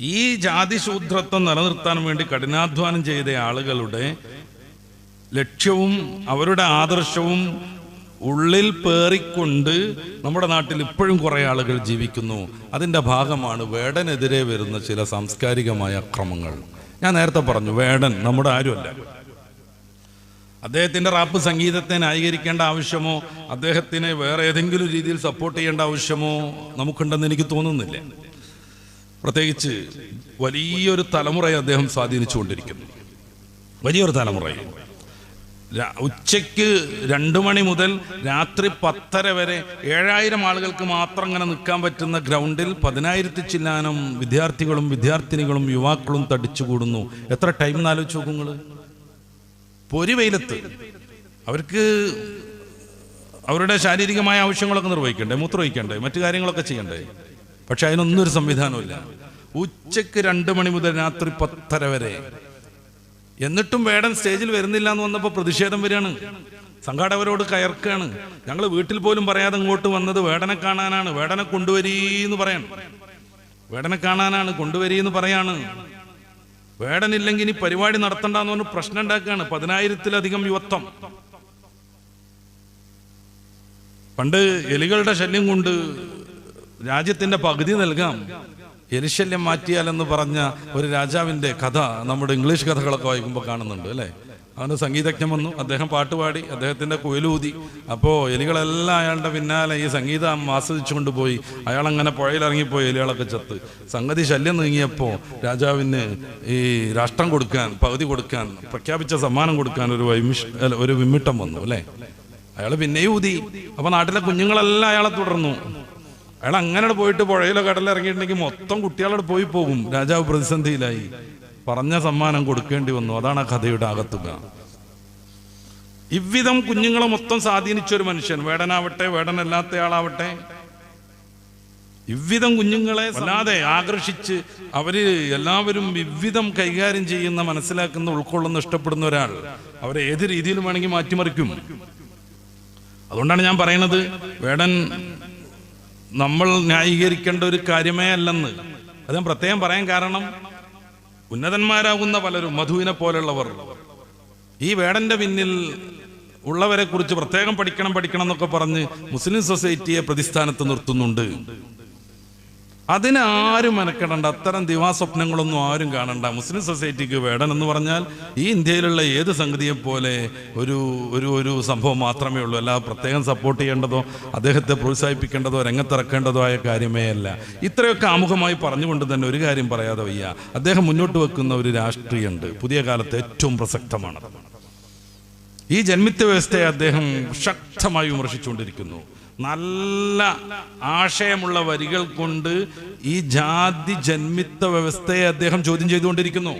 ഈ ജാതി ജാതിശൂദ്രത്വം നിലനിർത്താൻ വേണ്ടി കഠിനാധ്വാനം ചെയ്ത ആളുകളുടെ ലക്ഷ്യവും അവരുടെ ആദർശവും ഉള്ളിൽ പേറിക്കൊണ്ട് നമ്മുടെ നാട്ടിൽ ഇപ്പോഴും കുറേ ആളുകൾ ജീവിക്കുന്നു. അതിന്റെ ഭാഗമാണ് വേടനെതിരെ വരുന്ന ചില സാംസ്കാരികമായ അക്രമങ്ങൾ. ഞാൻ നേരത്തെ പറഞ്ഞു വേടൻ നമ്മുടെ ആരുമല്ല. അദ്ദേഹത്തിന്റെ റാപ്പ് സംഗീതത്തെ ന്യായീകരിക്കേണ്ട ആവശ്യമോ അദ്ദേഹത്തിനെ വേറെ ഏതെങ്കിലും രീതിയിൽ സപ്പോർട്ട് ചെയ്യേണ്ട ആവശ്യമോ നമുക്കുണ്ടെന്ന് എനിക്ക് തോന്നുന്നില്ല. പ്രത്യേകിച്ച് വലിയൊരു തലമുറയെ അദ്ദേഹം സ്വാധീനിച്ചുകൊണ്ടിരിക്കുന്നു. വലിയൊരു തലമുറയെ. ഉച്ചയ്ക്ക് രണ്ടു മണി മുതൽ രാത്രി പത്തര വരെ ഏഴായിരം ആളുകൾക്ക് മാത്രം അങ്ങനെ നിൽക്കാൻ പറ്റുന്ന ഗ്രൗണ്ടിൽ പതിനായിരത്തി ചില്ലാനം വിദ്യാർത്ഥികളും വിദ്യാർത്ഥിനികളും യുവാക്കളും തടിച്ചുകൂടുന്നു. എത്ര ടൈം എന്നാലോചിച്ച് നോക്കും നിങ്ങൾ പൊരി വെയിലത്ത്. അവർക്ക് അവരുടെ ശാരീരികമായ ആവശ്യങ്ങളൊക്കെ നിർവഹിക്കണ്ടേ? മൂത്രമൊഴിക്കണ്ടേ? മറ്റു കാര്യങ്ങളൊക്കെ ചെയ്യണ്ടേ? പക്ഷെ അതിനൊന്നും ഒരു സംവിധാനമില്ല ഉച്ചയ്ക്ക് രണ്ട് മണി മുതൽ രാത്രി പത്തര വരെ. എന്നിട്ടും വേടൻ സ്റ്റേജിൽ വരുന്നില്ല എന്ന് വന്നപ്പോൾ പ്രതിഷേധം വരികയാണ്. സംഘാടകരോട് കയർക്കാണ് ഞങ്ങൾ വീട്ടിൽ പോലും പറയാതെ ഇങ്ങോട്ട് വന്നത് വേടനെ കാണാനാണ്. വേടനെ കൊണ്ടുവരീന്ന് പറയാണ്. വേടനെ കാണാനാണ് കൊണ്ടുവരീന്ന് പറയാണ്. വേടനില്ലെങ്കിൽ ഇനി പരിപാടി നടത്തണ്ടെന്ന് പറഞ്ഞ് പ്രശ്നം ഉണ്ടാക്കുകയാണ്. പതിനായിരത്തിലധികം യുവത്വം. പണ്ട് എലികളുടെ ശല്യം കൊണ്ട് രാജ്യത്തിന്റെ പകുതി നൽകാം. എരിശല്യം മാറ്റിയാലെന്ന് പറഞ്ഞ ഒരു രാജാവിന്റെ കഥ നമ്മുടെ ഇംഗ്ലീഷ് കഥകളൊക്കെ വായിക്കുമ്പോൾ കാണുന്നുണ്ട് അല്ലേ? അവന് സംഗീതജ്ഞൻ വന്നു അദ്ദേഹം പാട്ടുപാടി അദ്ദേഹത്തിന്റെ കുയലൂതി. അപ്പോൾ എലികളെല്ലാം അയാളുടെ പിന്നാലെ ഈ സംഗീതം ആസ്വദിച്ചുകൊണ്ട് പോയി. അയാൾ അങ്ങനെ പുഴയിലിറങ്ങിപ്പോയി എലികളൊക്കെ ചത്ത്. സംഗതി ശല്യം നീങ്ങിയപ്പോൾ രാജാവിന് ഈ രാഷ്ട്രം കൊടുക്കാൻ പകുതി കൊടുക്കാൻ പ്രഖ്യാപിച്ച സമ്മാനം കൊടുക്കാൻ ഒരു വൈമിഷ് ഒരു വിമ്മിട്ടം വന്നു അല്ലേ? അയാൾ പിന്നെയും ഊതി. അപ്പൊ നാട്ടിലെ കുഞ്ഞുങ്ങളെല്ലാം അയാളെ തുടർന്നു. അയാൾ അങ്ങനെ പോയിട്ട് പുഴയിലോ കടലിൽ ഇറങ്ങിയിട്ടുണ്ടെങ്കിൽ മൊത്തം കുട്ടികളോട് പോയി പോകും. രാജാവ് പ്രതിസന്ധിയിലായി. പറഞ്ഞ സമ്മാനം കൊടുക്കേണ്ടി വന്നു. അതാണ് ആ കഥയുടെ അകത്തുക. ഇവിധം കുഞ്ഞുങ്ങളെ മൊത്തം സ്വാധീനിച്ച ഒരു മനുഷ്യൻ. വേടനാവട്ടെ വേടനല്ലാത്ത ആളാവട്ടെ. ഇവ്വിധം കുഞ്ഞുങ്ങളെ അല്ലാതെ ആകർഷിച്ച് അവർ എല്ലാവരും വിവിധം കൈകാര്യം ചെയ്യുന്ന മനസ്സിലാക്കുന്ന ഉൾക്കൊള്ളുന്ന ഇഷ്ടപ്പെടുന്ന ഒരാൾ അവരെ ഏത് രീതിയിലും വേണമെങ്കിൽ മാറ്റിമറിക്കും. അതുകൊണ്ടാണ് ഞാൻ പറയുന്നത് വേടൻ നമ്മൾ ന്യായീകരിക്കേണ്ട ഒരു കാര്യമേ അല്ലെന്ന്. അത് ഞാൻ പ്രത്യേകം പറയാൻ കാരണം ഉന്നതന്മാരാകുന്ന പലരും മധുവിനെ പോലെയുള്ളവർ ഈ വേടന്റെ പിന്നിൽ ഉള്ളവരെ കുറിച്ച് പ്രത്യേകം പഠിക്കണം പഠിക്കണം എന്നൊക്കെ പറഞ്ഞ് മുസ്ലിം സൊസൈറ്റിയെ പ്രതിസ്ഥാനത്ത് നിർത്തുന്നുണ്ട്. അതിനാരും മെനക്കെടണ്ട. അത്തരം ദിവാസ്വപ്നങ്ങളൊന്നും ആരും കാണണ്ട. മുസ്ലിം സൊസൈറ്റിക്ക് വേടൻ എന്ന് പറഞ്ഞാൽ ഈ ഇന്ത്യയിലുള്ള ഏത് സംഗതിയെ പോലെ ഒരു ഒരു ഒരു സംഭവം മാത്രമേ ഉള്ളൂ. അല്ലാതെ പ്രത്യേകം സപ്പോർട്ട് ചെയ്യേണ്ടതോ അദ്ദേഹത്തെ പ്രോത്സാഹിപ്പിക്കേണ്ടതോ രംഗത്തിറക്കേണ്ടതോ ആയ കാര്യമേ അല്ല. ഇത്രയൊക്കെ ആമുഖമായി പറഞ്ഞുകൊണ്ട് തന്നെ ഒരു കാര്യം പറയാതെ വയ്യ. അദ്ദേഹം മുന്നോട്ട് വെക്കുന്ന ഒരു രാഷ്ട്രീയമുണ്ട്. പുതിയ കാലത്ത് ഏറ്റവും പ്രസക്തമാണ്. ഈ ജന്മിത്വ വ്യവസ്ഥയെ അദ്ദേഹം ശക്തമായി വിമർശിച്ചുകൊണ്ടിരിക്കുന്നു. നല്ല ആശയമുള്ള വരികൾ കൊണ്ട് ഈ ജാതി ജന്മിത്ത വ്യവസ്ഥയെ അദ്ദേഹം ചോദ്യം ചെയ്തുകൊണ്ടിരിക്കുന്നു.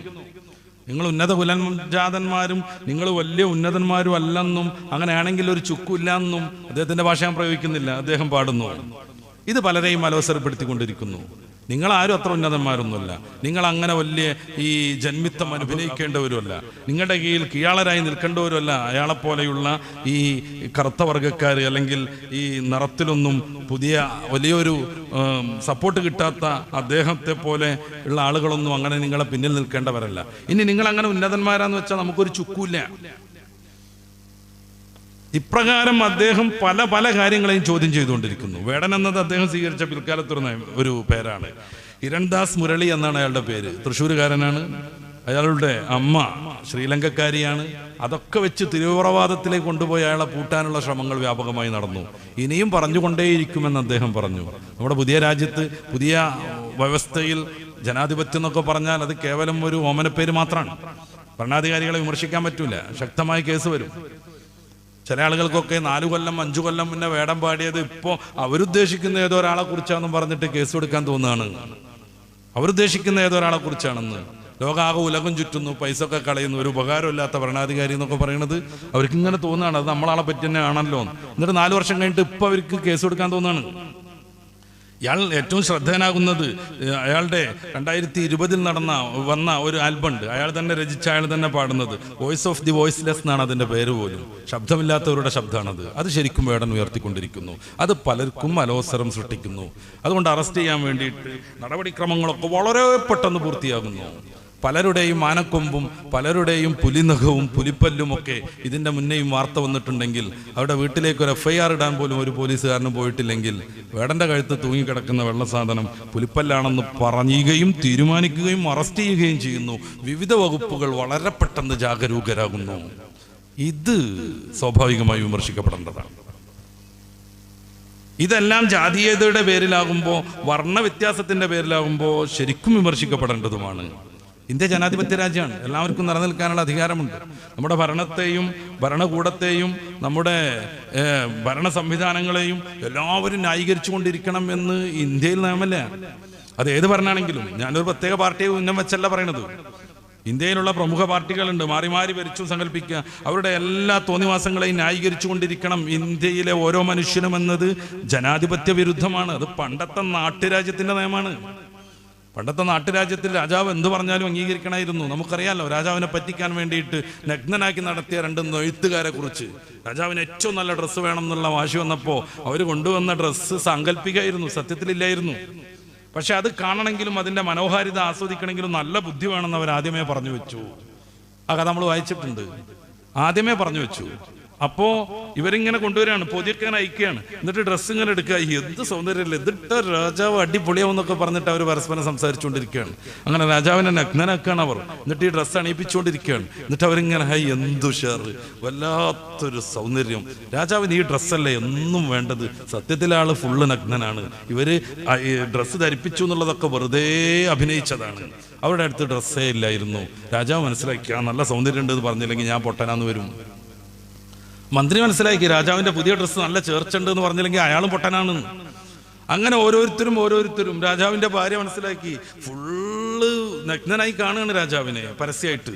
നിങ്ങൾ ഉന്നത കുലജാതന്മാരും നിങ്ങൾ വലിയ ഉന്നതന്മാരും അല്ലെന്നും അങ്ങനെയാണെങ്കിൽ ഒരു ചുക്കില്ല എന്നും അദ്ദേഹത്തിന്റെ ഭാഷ ഞാൻ പ്രയോഗിക്കുന്നില്ല. അദ്ദേഹം പാടുന്നു. ഇത് പലരെയും അലോസരപ്പെടുത്തിക്കൊണ്ടിരിക്കുന്നു. നിങ്ങൾ ആരും അത്ര ഉന്നതന്മാരൊന്നുമല്ല. നിങ്ങൾ അങ്ങനെ വലിയ ഈ ജന്മിത്തം അനുഭവിക്കേണ്ടവരുമല്ല. നിങ്ങളുടെ കീഴിൽ കീഴാളരായി നിൽക്കേണ്ടവരുമല്ല. അയാളെപ്പോലെയുള്ള ഈ കറുത്ത വർഗക്കാർ അല്ലെങ്കിൽ ഈ നിറത്തിലൊന്നും പുതിയ വലിയൊരു സപ്പോർട്ട് കിട്ടാത്ത അദ്ദേഹത്തെ പോലെ ഉള്ള ആളുകളൊന്നും അങ്ങനെ നിങ്ങളെ പിന്നിൽ നിൽക്കേണ്ടവരല്ല. ഇനി നിങ്ങൾ അങ്ങനെ ഉന്നതന്മാരാന്ന് വെച്ചാൽ നമുക്കൊരു ചുക്കൂല്ല. ഇപ്രകാരം അദ്ദേഹം പല പല കാര്യങ്ങളെയും ചോദ്യം ചെയ്തുകൊണ്ടിരിക്കുന്നു. വേടൻ എന്നത് അദ്ദേഹം സ്വീകരിച്ച പിൽക്കാലത്തൊരു ഒരു പേരാണ്. ഇരൺദാസ് മുരളി എന്നാണ് അയാളുടെ പേര്. തൃശ്ശൂരുകാരനാണ്. അയാളുടെ അമ്മ ശ്രീലങ്കക്കാരിയാണ്. അതൊക്കെ വെച്ച് തിരുവുറവാദത്തിലേക്ക് കൊണ്ടുപോയി അയാളെ പൂട്ടാനുള്ള ശ്രമങ്ങൾ വ്യാപകമായി നടന്നു. ഇനിയും പറഞ്ഞുകൊണ്ടേയിരിക്കുമെന്ന് അദ്ദേഹം പറഞ്ഞു. നമ്മുടെ പുതിയ രാജ്യത്ത് പുതിയ വ്യവസ്ഥയിൽ ജനാധിപത്യം എന്നൊക്കെ പറഞ്ഞാൽ അത് കേവലം ഒരു ഓമനപ്പേര് മാത്രമാണ് ഭരണാധികാരികളെ വിമർശിക്കാൻ പറ്റൂല. ശക്തമായ കേസ് വരും. ചില ആളുകൾക്കൊക്കെ നാലു കൊല്ലം അഞ്ചു കൊല്ലം മുന്നേ വേടം പാടിയത് ഇപ്പോൾ അവരുദ്ദേശിക്കുന്ന ഏതോ ഒരാളെ കുറിച്ചാണെന്ന് പറഞ്ഞിട്ട് കേസ് കൊടുക്കാൻ തോന്നുകയാണ്. അവരുദ്ദേശിക്കുന്ന ഏതോ ഒരാളെ കുറിച്ചാണെന്ന്. ലോകാകെ ഉലകം ചുറ്റുന്നു പൈസ ഒക്കെ കളയുന്നു ഒരു ഉപകാരമില്ലാത്ത ഭരണാധികാരി എന്നൊക്കെ പറയുന്നത് അവർക്ക് ഇങ്ങനെ തോന്നുകയാണ്. അത് നമ്മളാളെ പറ്റി തന്നെ ആണല്ലോ. എന്നിട്ട് നാലു വർഷം കഴിഞ്ഞിട്ട് ഇപ്പൊ അവർക്ക് കേസ് കൊടുക്കാൻ തോന്നുകയാണ്. ഇയാൾ ഏറ്റവും ശ്രദ്ധേയനാകുന്നത് അയാളുടെ രണ്ടായിരത്തി ഇരുപതിൽ നടന്ന വന്ന ഒരു ആൽബം ഉണ്ട് അയാൾ തന്നെ രചിച്ച അയാൾ തന്നെ പാടുന്നത്. വോയിസ് ഓഫ് ദി വോയിസ്ലെസ് എന്നാണ് അതിന്റെ പേര് പോലും. ശബ്ദമില്ലാത്തവരുടെ ശബ്ദമാണത് അത് ശരിക്കും വേടൻ ഉയർത്തിക്കൊണ്ടിരിക്കുന്നു. അത് പലർക്കും അലോസരം സൃഷ്ടിക്കുന്നു. അതുകൊണ്ട് അറസ്റ്റ് ചെയ്യാൻ വേണ്ടിയിട്ട് നടപടിക്രമങ്ങളൊക്കെ വളരെ പെട്ടെന്ന് പൂർത്തിയാകുന്നു. പലരുടെയും ആനക്കൊമ്പും പലരുടെയും പുലിനഖവും പുലിപ്പല്ലും ഒക്കെ ഇതിന്റെ മുന്നേയും വാർത്ത വന്നിട്ടുണ്ടെങ്കിൽ അവിടെ വീട്ടിലേക്ക് ഒരു എഫ്ഐആർ ഇടാൻ പോലും ഒരു പോലീസുകാരനും പോയിട്ടില്ലെങ്കിൽ വേടന്റെ കഴുത്ത് തൂങ്ങിക്കിടക്കുന്ന വെള്ള സാധനം പുലിപ്പല്ലാണെന്ന് പറയുകയും തീരുമാനിക്കുകയും അറസ്റ്റ് ചെയ്യുകയും ചെയ്യുന്നു. വിവിധ വകുപ്പുകൾ വളരെ പെട്ടെന്ന് ജാഗരൂകരാകുന്നു. ഇത് സ്വാഭാവികമായി വിമർശിക്കപ്പെടേണ്ടതാണ്. ഇതെല്ലാം ജാതീയതയുടെ പേരിലാകുമ്പോൾ വർണ വ്യത്യാസത്തിന്റെ പേരിലാകുമ്പോൾ ശരിക്കും വിമർശിക്കപ്പെടേണ്ടതുമാണ്. ഇന്ത്യ ജനാധിപത്യ രാജ്യമാണ്. എല്ലാവർക്കും നിലനിൽക്കാനുള്ള അധികാരമുണ്ട്. നമ്മുടെ ഭരണത്തെയും ഭരണകൂടത്തെയും നമ്മുടെ ഭരണ സംവിധാനങ്ങളെയും എല്ലാവരും ന്യായീകരിച്ചു കൊണ്ടിരിക്കണം എന്ന് ഇന്ത്യയിൽ നിയമല്ല. അത് ഏത് ഭരണമാണെങ്കിലും ഞാനൊരു പ്രത്യേക പാർട്ടിയെ ഉന്നം വെച്ചല്ല പറയണത്. ഇന്ത്യയിലുള്ള പ്രമുഖ പാർട്ടികളുണ്ട്. മാറി മാറി ഭരിച്ചു സങ്കല്പിക്കുക അവരുടെ എല്ലാ തോന്നിവാസങ്ങളെയും ന്യായീകരിച്ചു കൊണ്ടിരിക്കണം ഇന്ത്യയിലെ ഓരോ മനുഷ്യനും എന്നത് ജനാധിപത്യ വിരുദ്ധമാണ്. അത് പണ്ടത്തെ നാട്ടുരാജ്യത്തിന്റെ നയമാണ് പണ്ടത്തെ നാട്ടുരാജ്യത്തിൽ രാജാവ് എന്ത് പറഞ്ഞാലും അംഗീകരിക്കണമായിരുന്നു. നമുക്കറിയാലോ രാജാവിനെ പറ്റിക്കാൻ വേണ്ടിയിട്ട് നഗ്നനാക്കി നടത്തിയ രണ്ട് നെയ്ത്തുകാരെ കുറിച്ച്. രാജാവിന് ഏറ്റവും നല്ല ഡ്രസ്സ് വേണം എന്നുള്ള വാശി വന്നപ്പോൾ അവർ കൊണ്ടുവന്ന ഡ്രസ്സ് സാങ്കല്പികമായിരുന്നു സത്യത്തിലില്ലായിരുന്നു. പക്ഷെ അത് കാണണമെങ്കിലും അതിന്റെ മനോഹാരിത ആസ്വദിക്കണമെങ്കിലും നല്ല ബുദ്ധി വേണമെന്ന് അവർ ആദ്യമേ പറഞ്ഞു വെച്ചു. ആ കഥ നമ്മൾ വായിച്ചിട്ടുണ്ട്. ആദ്യമേ പറഞ്ഞു വെച്ചു. അപ്പോ ഇവരിങ്ങനെ കൊണ്ടുവരികയാണ് പൊതിക്കാൻ അയക്കുകയാണ്. എന്നിട്ട് ഡ്രസ്സ് ഇങ്ങനെ എടുക്കുക. എന്ത് സൗന്ദര്യമല്ലേ ഇതിട്ട രാജാവ് അടിപൊളിയാവുന്നൊക്കെ പറഞ്ഞിട്ട് അവർ പരസ്പരം സംസാരിച്ചുകൊണ്ടിരിക്കുകയാണ്. അങ്ങനെ രാജാവിനെ നഗ്നനാക്കുകയാണ് അവർ. എന്നിട്ട് ഈ ഡ്രസ്സ് അണിയിപ്പിച്ചുകൊണ്ടിരിക്കുകയാണ്. എന്നിട്ട് അവരിങ്ങനെ ഹൈ എന്തു ഷെയർ. വല്ലാത്തൊരു സൗന്ദര്യം. രാജാവിന് ഈ ഡ്രസ്സല്ലേ എന്നും വേണ്ടത്. സത്യത്തിൽ ആൾ ഫുള്ള് നഗ്നനാണ്. ഇവർ ഡ്രസ്സ് ധരിപ്പിച്ചു എന്നുള്ളതൊക്കെ വെറുതെ അഭിനയിച്ചതാണ്. അവരുടെ അടുത്ത് ഡ്രസ്സേ ഇല്ലായിരുന്നു. രാജാവ് മനസ്സിലാക്കി ആ നല്ല സൗന്ദര്യം ഉണ്ട് എന്ന് പറഞ്ഞില്ലെങ്കിൽ ഞാൻ പൊട്ടനാന്ന് വരും. മന്ത്രി മനസ്സിലാക്കി രാജാവിന്റെ പുതിയ ഡ്രസ്സ് നല്ല ചേർച്ചുണ്ട് എന്ന് പറഞ്ഞില്ലെങ്കിൽ അയാളും പൊട്ടനാണ്. അങ്ങനെ ഓരോരുത്തരും ഓരോരുത്തരും രാജാവിന്റെ ഭാര്യ മനസ്സിലാക്കി ഫുള്ള് നഗ്നനായി കാണുകയാണ് രാജാവിനെ പരസ്യമായിട്ട്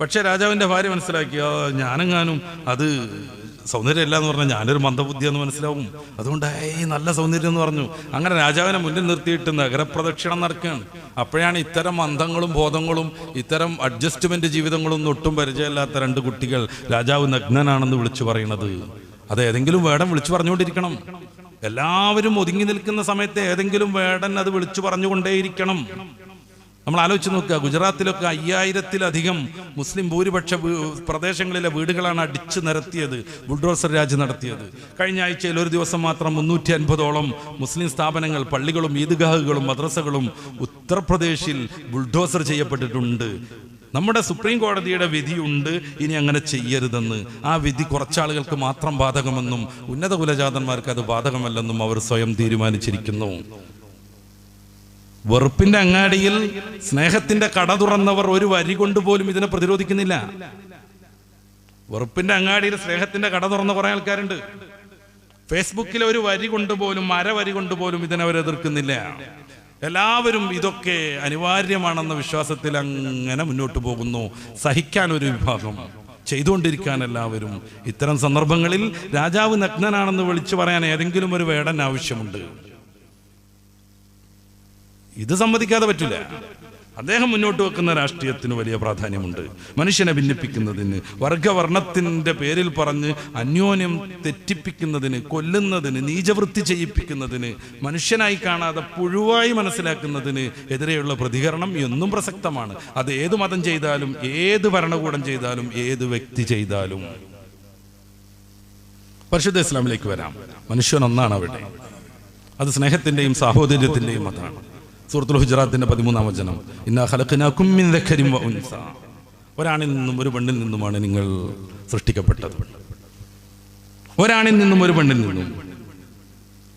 പക്ഷെ രാജാവിന്റെ ഭാര്യ മനസ്സിലാക്കി "ആ, ഞാനെങ്ങാനും അത് സൗന്ദര്യമല്ല എന്ന് പറഞ്ഞാൽ ഞാനൊരു മന്ദബുദ്ധിയെന്ന് മനസ്സിലാവും. അതുകൊണ്ട് ഏയ് നല്ല സൗന്ദര്യം എന്ന് പറഞ്ഞു. അങ്ങനെ രാജാവിനെ മുന്നിൽ നിർത്തിയിട്ട് നഗരപ്രദക്ഷിണം നടക്കുകയാണ്. അപ്പോഴാണ് ഇത്തരം മന്ദങ്ങളും ബോധങ്ങളും ഇത്തരം അഡ്ജസ്റ്റ്മെന്റ് ജീവിതങ്ങളും ഒട്ടും പരിചയമില്ലാത്ത രണ്ട് കുട്ടികൾ രാജാവ് നഗ്നനാണെന്ന് വിളിച്ചു പറയുന്നത്. അത് ഏതെങ്കിലും വേടം വിളിച്ചു പറഞ്ഞുകൊണ്ടിരിക്കണം. എല്ലാവരും ഒതുങ്ങി നിൽക്കുന്ന സമയത്ത് ഏതെങ്കിലും വേടൻ അത് വിളിച്ചു പറഞ്ഞുകൊണ്ടേയിരിക്കണം. നമ്മൾ ആലോചിച്ച് നോക്കുക ഗുജറാത്തിലൊക്കെ അയ്യായിരത്തിലധികം മുസ്ലിം ഭൂരിപക്ഷ പ്രദേശങ്ങളിലെ വീടുകളാണ് അടിച്ചു നിരത്തിയത് ബുൾഡോസർ രാജ് നടത്തിയത്. കഴിഞ്ഞ ആഴ്ചയിൽ ഒരു ദിവസം മാത്രം മുന്നൂറ്റി അൻപതോളം മുസ്ലിം സ്ഥാപനങ്ങൾ പള്ളികളും ഈദ്ഗാഹുകളും മദ്രസകളും ഉത്തർപ്രദേശിൽ ബുൾഡോസർ ചെയ്യപ്പെട്ടിട്ടുണ്ട്. നമ്മുടെ സുപ്രീം കോടതിയുടെ വിധിയുണ്ട് ഇനി അങ്ങനെ ചെയ്യരുതെന്ന്. ആ വിധി കുറച്ചാളുകൾക്ക് മാത്രം ബാധകമെന്നും ഉന്നത കുലജാതന്മാർക്ക് അത് ബാധകമല്ലെന്നും അവർ സ്വയം തീരുമാനിച്ചിരിക്കുന്നു. വെറുപ്പിന്റെ അങ്ങാടിയിൽ സ്നേഹത്തിന്റെ കട തുറന്നവർ ഒരു വരി കൊണ്ട് പോലും ഇതിനെ പ്രതിരോധിക്കുന്നില്ല. വെറുപ്പിന്റെ അങ്ങാടിയിൽ സ്നേഹത്തിന്റെ കട തുറന്ന കുറെ ആൾക്കാരുണ്ട്. ഫേസ്ബുക്കിൽ ഒരു വരി കൊണ്ടുപോലും അര വരി കൊണ്ടുപോലും ഇതിനെ അവർ എതിർക്കുന്നില്ല. എല്ലാവരും ഇതൊക്കെ അനിവാര്യമാണെന്ന വിശ്വാസത്തിൽ അങ്ങനെ മുന്നോട്ട് പോകുന്നു. സഹിക്കാൻ ഒരു വിഭാഗം ചെയ്തുകൊണ്ടിരിക്കാൻ എല്ലാവരും. ഇത്തരം സന്ദർഭങ്ങളിൽ രാജാവ് നഗ്നനാണെന്ന് വിളിച്ചു പറയാൻ ഏതെങ്കിലും ഒരു വേടൻ ആവശ്യമുണ്ട്. ഇത് സമ്മതിക്കാതെ പറ്റില്ല. അദ്ദേഹം മുന്നോട്ട് വെക്കുന്ന രാഷ്ട്രീയത്തിന് വലിയ പ്രാധാന്യമുണ്ട്. മനുഷ്യനെ ഭിന്നിപ്പിക്കുന്നതിന് വർഗവർണത്തിന്റെ പേരിൽ പറഞ്ഞ് അന്യോന്യം തെറ്റിപ്പിക്കുന്നതിന് കൊല്ലുന്നതിന് നീചവൃത്തി ചെയ്യിപ്പിക്കുന്നതിന് മനുഷ്യനായി കാണാതെ പുഴുവായി മനസ്സിലാക്കുന്നതിന് എതിരെയുള്ള പ്രതികരണം എന്നും പ്രസക്തമാണ്. അത് ഏത് മതം ചെയ്താലും ഏത് ഭരണകൂടം ചെയ്താലും ഏത് വ്യക്തി ചെയ്താലും. പരിശുദ്ധ ഇസ്ലാമിലേക്ക് വരാം. മനുഷ്യൻ ഒന്നാണ് അവിടെ അത് സ്നേഹത്തിന്റെയും സാഹോദര്യത്തിന്റെയും മതമാണ്. സൂറത്തുൽ ഹുജറാത്തിന്റെ പതിമൂന്നാം വചനം. ഇന്ന ഉൻസ. ഒരാണിൽ നിന്നും ഒരു പെണ്ണിൽ നിന്നുമാണ് നിങ്ങൾ സൃഷ്ടിക്കപ്പെട്ടത്. ഒരാണിൽ നിന്നും ഒരു പെണ്ണിൽ നിന്നും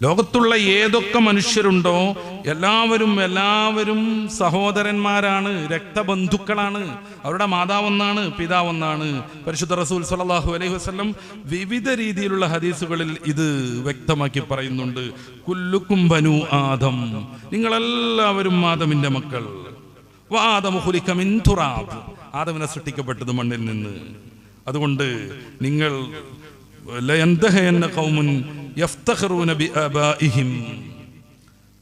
ലോകത്തുള്ള ഏതൊക്കെ മനുഷ്യരുണ്ടോ എല്ലാവരും എല്ലാവരും സഹോദരന്മാരാണ് രക്തബന്ധുക്കളാണ് അവരുടെ മാതാവൊന്നാണ് പിതാവൊന്നാണ്. പരിശുദ്ധ റസൂൽ സലാഹു അലൈഹി വസ്ലം വിവിധ രീതിയിലുള്ള ഹദീസുകളിൽ ഇത് വ്യക്തമാക്കി പറയുന്നുണ്ട്. കുല്ലുക്കും ബനു ആദം. നിങ്ങളെല്ലാവരും ആദമിന്റെ മക്കൾ. തുറാബ്. ആദമിനെ സൃഷ്ടിക്കപ്പെട്ടത് മണ്ണിൽ നിന്ന്. അതുകൊണ്ട് നിങ്ങൾ യഫ്തഖറൂന ബിആബാഇഹിം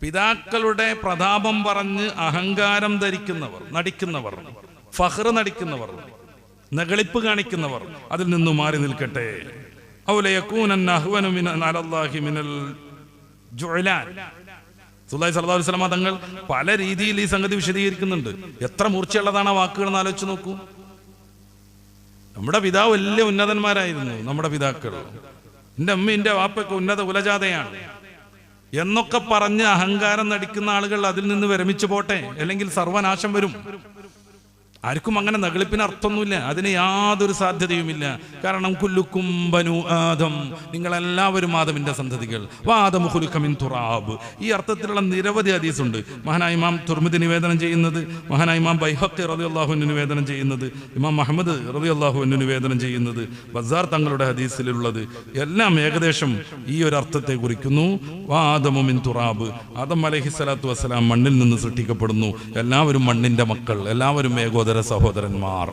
പിതാക്കളുടെ പ്രതാപം പറഞ്ഞ് അഹങ്കാരം ധരിക്കുന്നവർ നടിക്കുന്നവർ ഫഹർ നടിക്കുന്നവർ നകളിപ്പ് കാണിക്കുന്നവർ അതിൽ നിന്നും മാറി നിൽക്കട്ടെ. സല്ലല്ലാഹു അലൈഹി വസല്ലമ തങ്ങൾ പല രീതിയിൽ ഈ സംഗതി വിശദീകരിക്കുന്നുണ്ട്. എത്ര മൂർച്ചയുള്ളതാണ് ആ വാക്കുകൾ എന്ന് ആലോചിച്ച് നോക്കൂ. നമ്മുടെ പിതാവ് വലിയ ഉന്നതന്മാരായിരുന്നു നമ്മുടെ പിതാക്കൾ. എന്റെ അമ്മ എന്റെ വാപ്പൊക്കെ ഉന്നത കുലജാതയാണ്. എന്നൊക്കെ പറഞ്ഞ് അഹങ്കാരം നടിക്കുന്ന ആളുകൾ അതിൽ നിന്ന് വിരമിച്ചു പോട്ടെ? അല്ലെങ്കിൽ സർവനാശം വരും. ആർക്കും അങ്ങനെ നകളിപ്പിന് അർത്ഥമൊന്നുമില്ല. അതിന് യാതൊരു സാധ്യതയുമില്ല. കാരണം കുല്ലുക്കും ബനു ആദം. നിങ്ങളെല്ലാവരും ആദമിന്റെ സന്തതികൾ. വാദം ഹുലുക്കമിൻ തുറാബ്. ഈ അർത്ഥത്തിലുള്ള നിരവധി ഹദീസുണ്ട്. മഹാനായ ഇമാം തുർമിദ് നിവേദനം ചെയ്യുന്നത് മഹാനായ ഇമാം ബൈഹക്കി റതി അള്ളാഹുവിന് നിവേദനം ചെയ്യുന്നത് ഇമാം മുഹമ്മദ് റതി അള്ളാഹുവിന് നിവേദനം ചെയ്യുന്നത് ബസാർ തങ്ങളുടെ ഹദീസിലുള്ളത് എല്ലാം ഏകദേശം ഈ ഒരു അർത്ഥത്തെ കുറിക്കുന്നു. വാദമുമിൻ തുറാബ്. ആദം അലഹി സ്വലാത്തു വസ്സലാം മണ്ണിൽ നിന്ന് സൃഷ്ടിക്കപ്പെടുന്നു. എല്ലാവരും മണ്ണിന്റെ മക്കൾ. എല്ലാവരും ഏകോദര സഹോദരന്മാർ.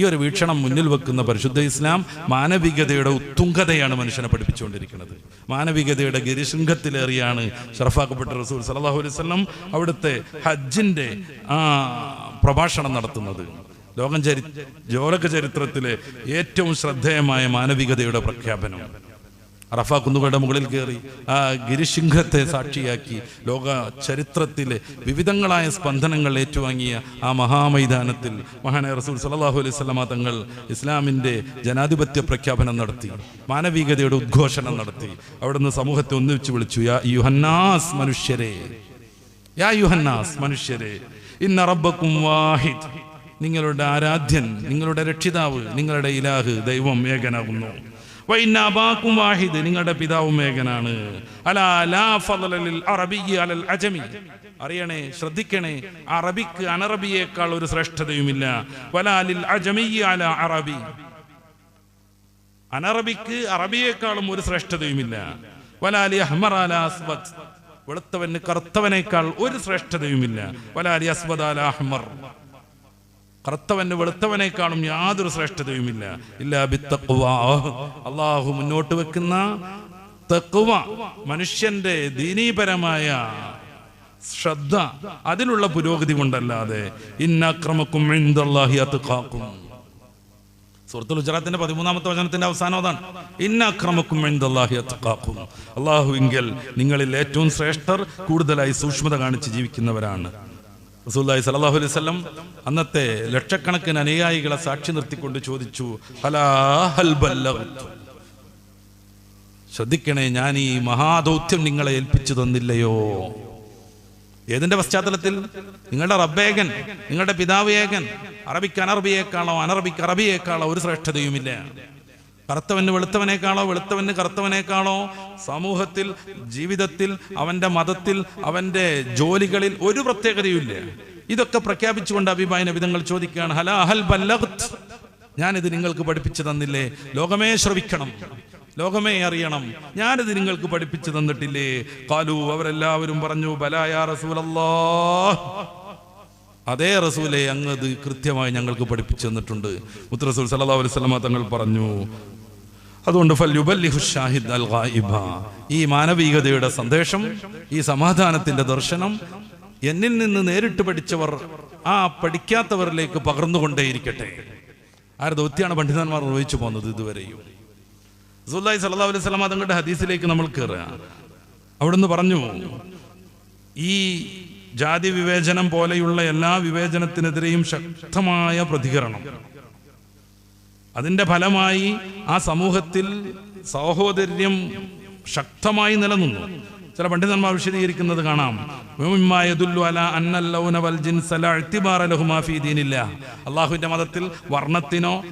ഈ ഒരു വീക്ഷണം മുന്നിൽ വെക്കുന്ന പരിശുദ്ധ ഇസ്ലാം മാനവികതയുടെ ഉത്തുംഗതയാണ് മനുഷ്യനെ പഠിപ്പിച്ചുകൊണ്ടിരിക്കുന്നത്. മാനവികതയുടെ ഗിരിശൃംഗത്തിലേറിയാണ് ഷറഫാക്കപ്പെട്ട റസൂൽ സല്ലല്ലാഹു അലൈഹി വസല്ലം അവിടുത്തെ ഹജ്ജിന്റെ ആ പ്രഭാഷണം നടത്തുന്നത്. ലോകം ചരി ലോക ചരിത്രത്തിലെ ഏറ്റവും ശ്രദ്ധേയമായ മാനവികതയുടെ പ്രഖ്യാപനം. അറഫ കുന്നുകളുടെ മുകളിൽ കയറി ആ ഗിരിശിംഹത്തെ സാക്ഷിയാക്കി ലോക ചരിത്രത്തിലെ വിവിധങ്ങളായ സ്പന്ദനങ്ങൾ ഏറ്റുവാങ്ങിയ ആ മഹാമൈതാനത്തിൽ മഹാനായ റസൂൽ സലാഹു അലൈഹി സ്വലാമ തങ്ങൾ ഇസ്ലാമിന്റെ ജനാധിപത്യ പ്രഖ്യാപനം നടത്തി മാനവികതയുടെ ഉദ്ഘോഷണം നടത്തി. അവിടുന്ന് സമൂഹത്തെ ഒന്നിച്ചു വിളിച്ചു യാ യുഹന്നാസ് മനുഷ്യരെ യാ യുഹന്നാസ് മനുഷ്യരെ ഇന്ന റബ്ബക്കും വാഹിദ് നിങ്ങളുടെ ആരാധ്യൻ നിങ്ങളുടെ രക്ഷിതാവ് നിങ്ങളുടെ ഇലാഹ് ദൈവം ഏകനാകുന്നു. അബാക്കും വാഹിദ് നിങ്ങളുടെ പിതാവും മേഘനാണ് അറിയണേ ശ്രദ്ധിക്കണേ അറബിക്ക് അനറബിയേക്കാൾ ഒരു ശ്രേഷ്ഠതയുമില്ല. വലാലിൽ അല അറബി. അനറബിക്ക് അറബിയേക്കാളും ഒരു ശ്രേഷ്ഠതയുമില്ല. വലാലി അഹ്മർ അല അസ്വദ്. വെളുത്തവന് കറുത്തവനേക്കാൾ ഒരു ശ്രേഷ്ഠതയുമില്ല. വലാലി അസ്വദ് അല അഹ്മർ. കറുത്തവന് വെളുത്തവനേക്കാളും യാതൊരു ശ്രേഷ്ഠതയുമില്ല. ഇല്ല അള്ളാഹു മുന്നോട്ട് വെക്കുന്ന തെക്കുവ മനുഷ്യന്റെ ദീനീപരമായ ശ്രദ്ധ അതിലുള്ള പുരോഗതി കൊണ്ടല്ലാതെ ഇന്നക്രമക്കും സൂറത്തുൽ ഗുജറാത്തിന്റെ പതിമൂന്നാമത്തെ വചനത്തിന്റെ അവസാനം അതാണ്. ഇന്നാക്രമക്കും അത്ഖാക്കും. അള്ളാഹുവിങ്കൽ നിങ്ങളിൽ ഏറ്റവും ശ്രേഷ്ഠർ കൂടുതലായി സൂക്ഷ്മത കാണിച്ച് ജീവിക്കുന്നവരാണ്. റസൂല്ലായി സല്ലല്ലാഹു അലൈഹി വസല്ലം അന്നത്തെ ലക്ഷക്കണക്കിന് അനുയായികളെ സാക്ഷി നിർത്തിക്കൊണ്ട് ചോദിച്ചു ശ്രദ്ധിക്കണേ ഞാൻ ഈ മഹാദൗത്യം നിങ്ങളെ ഏൽപ്പിച്ചു തന്നില്ലയോ? ഏതിന്റെ പശ്ചാത്തലത്തിൽ? നിങ്ങളുടെ റബ്ബേകൻ നിങ്ങളുടെ പിതാവ് ഏകൻ. അറബിക്ക് അനറബിയേക്കാളോ അനറബിക്ക് അറബിയേക്കാളോ ഒരു ശ്രേഷ്ഠതയുമില്ല. കറുത്തവന് വെളുത്തവനേക്കാളോ വെളുത്തവന് കറുത്തവനേക്കാളോ സമൂഹത്തിൽ ജീവിതത്തിൽ അവന്റെ മതത്തിൽ അവന്റെ ജോലികളിൽ ഒരു പ്രത്യേകതയുമില്ല. ഇതൊക്കെ പ്രഖ്യാപിച്ചുകൊണ്ട് അഭിമായ വിധങ്ങൾ ചോദിക്കുകയാണ് ഹല അഹൽ ബല്ലഗ്ത്? ഞാനിത് നിങ്ങൾക്ക് പഠിപ്പിച്ചു തന്നില്ലേ? ലോകമേ ശ്രവിക്കണം. ലോകമേ അറിയണം. ഞാനിത് നിങ്ങൾക്ക് പഠിപ്പിച്ചു തന്നിട്ടില്ലേ? കാലു അവരെല്ലാവരും പറഞ്ഞു ബലായ റസൂലല്ലോ അതേ റസൂലെ അങ്ങ് കൃത്യമായി ഞങ്ങൾക്ക് പഠിപ്പിച്ചു തന്നിട്ടുണ്ട്. മുത്തറസൂൽ സല്ലാ അലൈഹി തങ്ങൾ പറഞ്ഞു അതുകൊണ്ട് ഷാഹിദ് അൽ ഗായിബ ഈ മാനവികതയുടെ സന്ദേശം ഈ സമാധാനത്തിന്റെ ദർശനം എന്നിൽ നിന്ന് നേരിട്ട് പഠിച്ചവർ ആ പഠിക്കാത്തവരിലേക്ക് പകർന്നുകൊണ്ടേയിരിക്കട്ടെ. ആരുടെ ദൗത്യാണ് പണ്ഡിതന്മാർ നിർവഹിച്ചു പോകുന്നത് ഇതുവരെയും. റസൂലുള്ളാഹി സല്ലാ അലൈഹി സ്വലാം അതങ്ങളുടെ ഹദീസിലേക്ക് നമ്മൾ കയറുക അവിടുന്ന് പറഞ്ഞു ഈ ജാതി വിവേചനം പോലെയുള്ള എല്ലാ വിവേചനത്തിനെതിരെയും ശക്തമായ പ്രതികരണം. അതിന്റെ ഫലമായി ആ സമൂഹത്തിൽ സഹോദര്യം ശക്തമായി നിലനിന്നു ചില പണ്ഡിതന്മാർ വിശദീകരിക്കുന്നത് കാണാം. അള്ളാഹുവിന്റെ മതത്തിൽ വർണത്തിനോ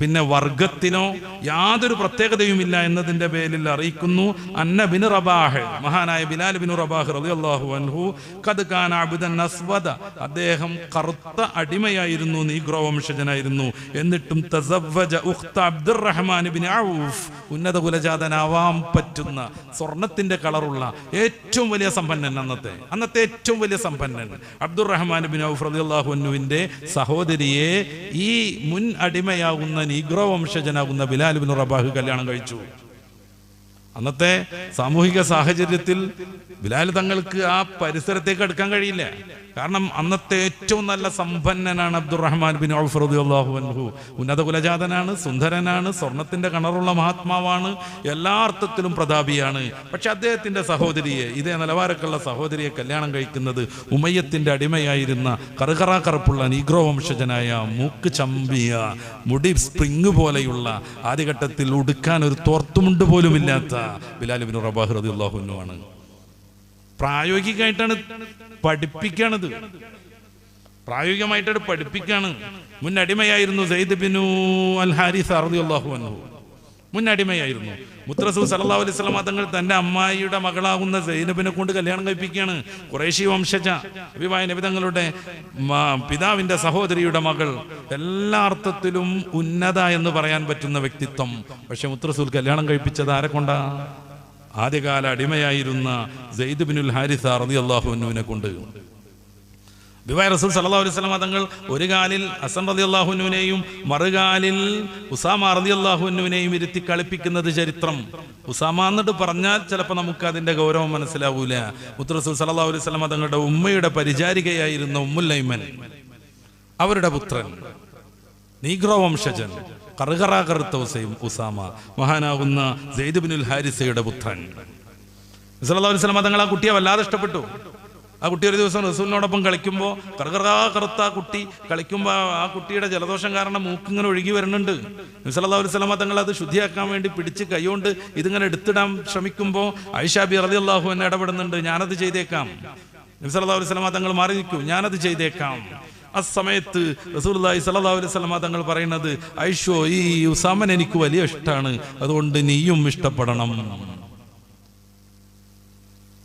പിന്നെ വർഗത്തിനോ യാതൊരു പ്രത്യേകതയുമില്ല എന്നതിന്റെ പേരിൽ അറിയിക്കുന്നു. അന്ന ബിൻ റബാഹ് മഹാനായ ബിലാൽ ബിൻ റബാഹ് റളിയല്ലാഹു അൻഹു ഖദ് കാന അബ്ദൻ അസ്വദ അദ്ദേഹം കറുത്ത അടിമയായിരുന്നു നീഗ്രോ വംശജനായിരുന്നു എന്നിട്ടും തസവ്വജ ഉഖ്ത അബ്ദുർ റഹ്മാൻ ബിൻ ഔഫ് ഉന്നത കുലജാതനാവാൻ പറ്റുന്ന സ്വർണത്തിന്റെ കളറുള്ള ഏറ്റവും വലിയ സമ്പന്നൻ അന്നത്തെ. അന്നത്തെ ഏറ്റവും വലിയ സമ്പന്നൻ. അബ്ദുർ റഹ്മാൻ ബിൻ ഔഫ് റളിയല്ലാഹു അൻഹുവിന്റെ സഹോദരിയെ ഈ മുൻ അടിമയാകുന്ന നീഗ്രോ വംശജനാകുന്ന ബിലാൽ ബിൻ റബാഹ് കല്യാണം കഴിച്ചു. അന്നത്തെ സാമൂഹിക സാഹചര്യത്തിൽ ബിലാൽ തങ്ങൾക്ക് ആ പരിസരത്തേക്ക് എടുക്കാൻ കഴിയില്ല. കാരണം അന്നത്തെ ഏറ്റവും നല്ല സമ്പന്നനാണ് അബ്ദുറഹ്മാൻ ബിൻ അൻഹു. ഉന്നത കുലജാതനാണ് സുന്ദരനാണ് സ്വർണത്തിന്റെ കണറുള്ള മഹാത്മാവാണ് എല്ലാ അർത്ഥത്തിലും പ്രതാപിയാണ്. പക്ഷെ അദ്ദേഹത്തിന്റെ സഹോദരിയെ ഇതേ നിലവാരക്കുള്ള സഹോദരിയെ കല്യാണം കഴിക്കുന്നത് ഉമയ്യത്തിന്റെ അടിമയായിരുന്ന കറുകറ കറുപ്പുള്ള നീഗ്രോ വംശജനായ മൂക്ക് ചമ്പിയ മുടി സ്പ്രിങ് പോലെയുള്ള ആദ്യഘട്ടത്തിൽ ഉടുക്കാൻ ഒരു തോർത്തുമുണ്ട് പോലും ഇല്ലാത്ത ബിലാലിബിൻ റബാഹ് ആണ്. പ്രായോഗികമായിട്ടാണ് പഠിപ്പിക്കണത്. പ്രായോഗികമായിട്ടത് പഠിപ്പിക്കാണ്. മുൻ അടിമയായിരുന്നു സെയ്ദ് ബിനു അൽ ഹാരിസ് റളിയല്ലാഹു അൻഹു. മുൻ അടിമയായിരുന്നു മുത്തറസൂൽ സല്ലല്ലാഹു അലൈഹി വസല്ലം തങ്ങൾ തന്റെ അമ്മായിയുടെ മകളാകുന്ന സൈനബിനെ കൊണ്ട് കല്യാണം കഴിപ്പിക്കുകയാണ്. കുറേശി വംശജ അഭിവായ നബി തങ്ങളുടെ പിതാവിന്റെ സഹോദരിയുടെ മകൾ. എല്ലാ അർത്ഥത്തിലും ഉന്നത എന്ന് പറയാൻ പറ്റുന്ന വ്യക്തിത്വം. പക്ഷെ മുത്രസൂൽ കല്യാണം കഴിപ്പിച്ചത് ആരെ കൊണ്ടാ? ആദ്യകാല അടിമയായിരുന്ന സെയ്ദ് ബിനുൽ ഹാരിസ റളിയല്ലാഹു അൻഹുവിനെ കൊണ്ട്. വിവാഹ റസൂൽ സല്ലല്ലാഹു അലൈഹി വസല്ലം തങ്ങൾ ഒരു കാലിൽ അസൻ റതി അള്ളാഹുനുവിനെയും മറുകാലിൽ ഉസാമ റതി അള്ളാഹുനുവിനെയും ഇരുത്തി കളിപ്പിക്കുന്നത് ചരിത്രം. ഉസാമ എന്നിട്ട് പറഞ്ഞാൽ ചിലപ്പോൾ നമുക്ക് അതിന്റെ ഗൗരവം മനസ്സിലാവൂല. മുത്തു റസൂൽ സല്ലല്ലാഹു അലൈഹി വസല്ലം തങ്ങളുടെ ഉമ്മയുടെ പരിചാരികയായിരുന്ന ഉമ്മുല്ലൈമൻ. അവരുടെ പുത്രൻ. നീഗ്രോ വംശജൻ കറുകറ കറുത്ത ഉസൈം ഉസാമ. മഹാനാകുന്ന സെയ്ദ് ബിനുൽ ഹാരിസയുടെ പുത്രൻ. അലൈഹി വസല്ലം തങ്ങൾ ആ കുട്ടിയെ വല്ലാതെ ഇഷ്ടപ്പെട്ടു. ആ കുട്ടി ഒരു ദിവസം റസൂലിനോടൊപ്പം കളിക്കുമ്പോൾ കറുകറാ കറുത്ത ആ കുട്ടി കളിക്കുമ്പോൾ ആ കുട്ടിയുടെ ജലദോഷം കാരണം മൂക്കിങ്ങനെ ഒഴുകി വരുന്നുണ്ട്. അലൈഹി വസല്ലം തങ്ങൾ അത് ശുദ്ധിയാക്കാൻ വേണ്ടി പിടിച്ച് കൈകൊണ്ട് ഇതിങ്ങനെ എടുത്തിടാൻ ശ്രമിക്കുമ്പോൾ ഐഷാബി അള്ളാഹു എന്നെ ഇടപെടുന്നുണ്ട്. ഞാനത് ചെയ്തേക്കാം. അലൈഹി വസല്ലം തങ്ങൾ മാറി നിൽക്കൂ. ഞാനത് ചെയ്തേക്കാം. ആ സമയത്ത് അലൈഹി വസല്ലം തങ്ങൾ പറയുന്നത് ഐഷോ ഈ ഉസാമൻ എനിക്ക് വലിയ ഇഷ്ടമാണ്. അതുകൊണ്ട് നീയും ഇഷ്ടപ്പെടണം.